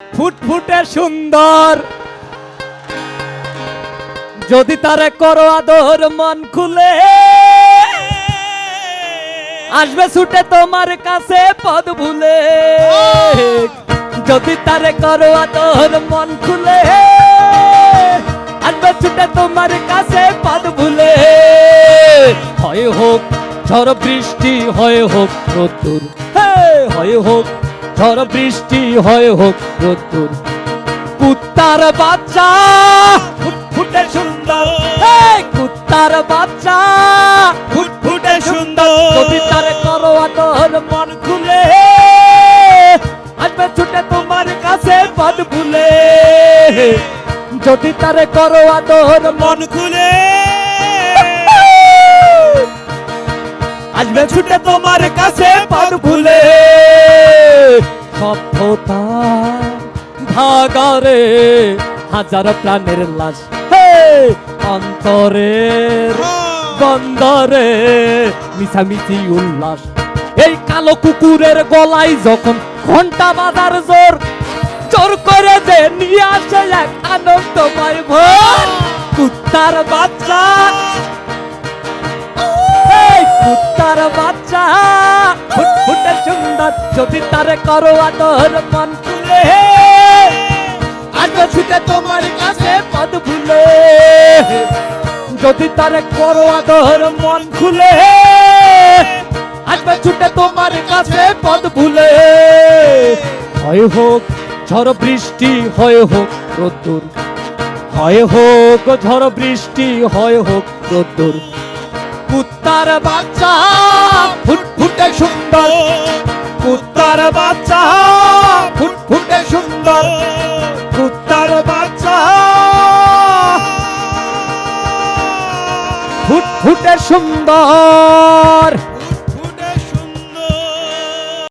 ফুটফুটে সুন্দর। যদি তারে করো আদর, মন খুলে। আসবে ছুটে তোমার কাছে পদ ভুলে। যদি তারে করো আদর, মন খুলে। আসবে ছুটে তোমার কাছে পদ ভুলে। হয় হোক ঝড় বৃষ্টি, হয় হোক রোদ্দুর। হে হয় হোক ঝড় বৃষ্টি হয় হোক রোদ্দুর কুত্তার বাচ্চা ফুটফুটে সুন্দর। কুত্তার বাচ্চা ফুটফুটে সুন্দর। যদি তার করো আদর মন খুলে আসবে ছুটে তোমার কাছে পদ ভুলে যদি তারে করো আদর মন খুলে আসবে ছুটে তোমার কাছে পদ ভুলে সভ্যতা ভাগারে হাজার প্রাণের লাশ। হে, অন্তরের গন্ধরে মিছামিছি উল্লাস। এই কালো কুকুরের গলায় যখন ঘণ্টা বাজার জোর জোর করে যে নিয়ে আসে এক আনন্দময় ভোর। কুত্তার বাচ্চা কুত্তার বাচ্চা। ফুটফুটে সুন্দর, যদি তারে করো আদর মন খুলে। আসবে ছুটে তোমার কাছে পদ ভুলে। যদি তারে করো আদর মন খুলে। আসবে ছুটে তোমার কাছে পদ ভুলে। হয় হোক, ঝড় বৃষ্টি, হয় হোক রোদ্দুর। হয় হোক, ঝড় বৃষ্টি, হয় হোক রোদ্দুর। কুত্তার বাচ্চা ফুটফুটে সুন্দর। কুত্তার বাচ্চা ফুটফুটে সুন্দর। কুত্তার বাচ্চা ফুটফুটে সুন্দর।